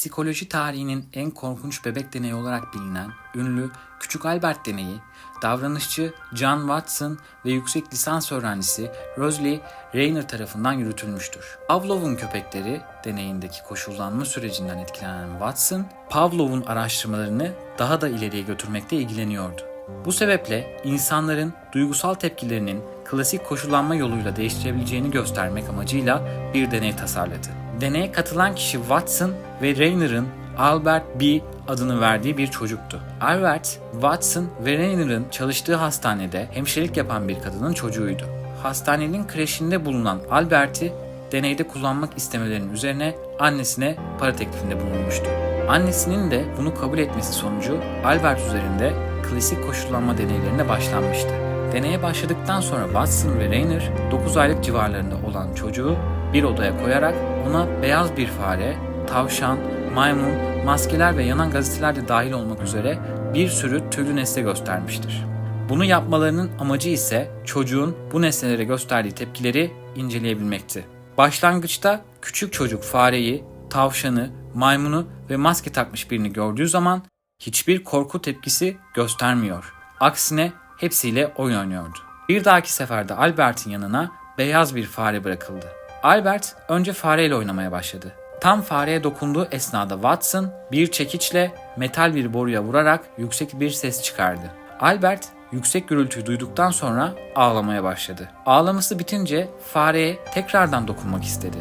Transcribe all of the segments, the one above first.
Psikoloji tarihinin en korkunç bebek deneyi olarak bilinen ünlü Küçük Albert deneyi, davranışçı John Watson ve yüksek lisans öğrencisi Rosalie Rayner tarafından yürütülmüştür. Pavlov'un köpekleri deneyindeki koşullanma sürecinden etkilenen Watson, Pavlov'un araştırmalarını daha da ileriye götürmekte ilgileniyordu. Bu sebeple insanların duygusal tepkilerinin klasik koşullanma yoluyla değiştirebileceğini göstermek amacıyla bir deney tasarladı. Deneye katılan kişi Watson ve Rayner'ın Albert B adını verdiği bir çocuktu. Albert, Watson ve Rayner'ın çalıştığı hastanede hemşirelik yapan bir kadının çocuğuydu. Hastanenin kreşinde bulunan Albert'i deneyde kullanmak istemelerinin üzerine annesine para teklifinde bulunmuştu. Annesinin de bunu kabul etmesi sonucu Albert üzerinde klasik koşullanma deneylerine başlanmıştı. Deneye başladıktan sonra Watson ve Rayner 9 aylık civarlarında olan çocuğu bir odaya koyarak ona beyaz bir fare, tavşan, maymun, maskeler ve yanan gazeteler de dahil olmak üzere bir sürü türlü nesne göstermiştir. Bunu yapmalarının amacı ise çocuğun bu nesnelere gösterdiği tepkileri inceleyebilmekti. Başlangıçta küçük çocuk fareyi, tavşanı, maymunu ve maske takmış birini gördüğü zaman hiçbir korku tepkisi göstermiyor. Aksine hepsiyle oyun oynuyordu. Bir dahaki seferde Albert'in yanına beyaz bir fare bırakıldı. Albert önce fareyle oynamaya başladı. Tam fareye dokunduğu esnada Watson bir çekiçle metal bir boruya vurarak yüksek bir ses çıkardı. Albert yüksek gürültüyü duyduktan sonra ağlamaya başladı. Ağlaması bitince fareye tekrardan dokunmak istedi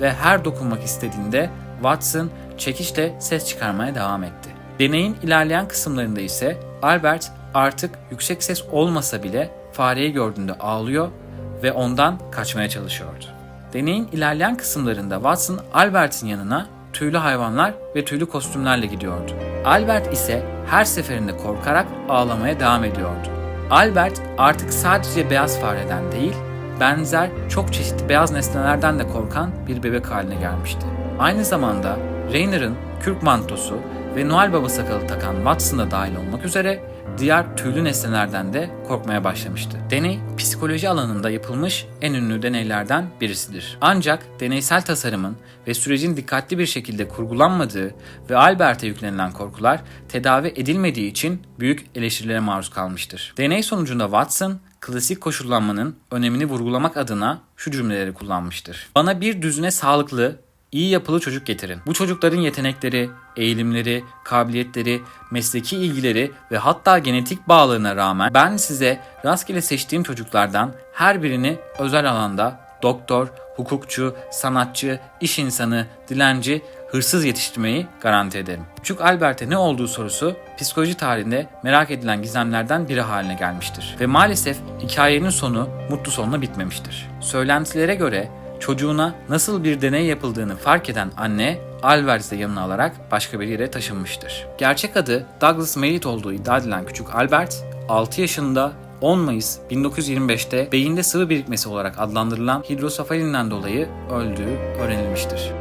ve her dokunmak istediğinde Watson çekiçle ses çıkarmaya devam etti. Deneyin ilerleyen kısımlarında ise Albert artık yüksek ses olmasa bile fareyi gördüğünde ağlıyor ve ondan kaçmaya çalışıyordu. Deneyin ilerleyen kısımlarında Watson Albert'in yanına tüylü hayvanlar ve tüylü kostümlerle gidiyordu. Albert ise her seferinde korkarak ağlamaya devam ediyordu. Albert artık sadece beyaz fareden değil, benzer çok çeşitli beyaz nesnelerden de korkan bir bebek haline gelmişti. Aynı zamanda Rayner'ın kürk mantosu ve Noel Baba sakalı takan Watson da dahil olmak üzere diğer tüylü nesnelerden de korkmaya başlamıştı. Deney psikoloji alanında yapılmış en ünlü deneylerden birisidir. Ancak deneysel tasarımın ve sürecin dikkatli bir şekilde kurgulanmadığı ve Albert'e yüklenilen korkular tedavi edilmediği için büyük eleştirilere maruz kalmıştır. Deney sonucunda Watson klasik koşullanmanın önemini vurgulamak adına şu cümleleri kullanmıştır. Bana bir düzine sağlıklı, iyi yapılı çocuk getirin. Bu çocukların yetenekleri, eğilimleri, kabiliyetleri, mesleki ilgileri ve hatta genetik bağlarına rağmen ben size rastgele seçtiğim çocuklardan her birini özel alanda doktor, hukukçu, sanatçı, iş insanı, dilenci, hırsız yetiştirmeyi garanti ederim. Küçük Albert'e ne olduğu sorusu psikoloji tarihinde merak edilen gizemlerden biri haline gelmiştir. Ve maalesef hikayenin sonu mutlu sonla bitmemiştir. Söylentilere göre çocuğuna nasıl bir deney yapıldığını fark eden anne Albert'i yanına alarak başka bir yere taşınmıştır. Gerçek adı Douglas Merritt olduğu iddia edilen küçük Albert, 6 yaşında 10 Mayıs 1925'te beyinde sıvı birikmesi olarak adlandırılan hidrosafalinden dolayı öldüğü öğrenilmiştir.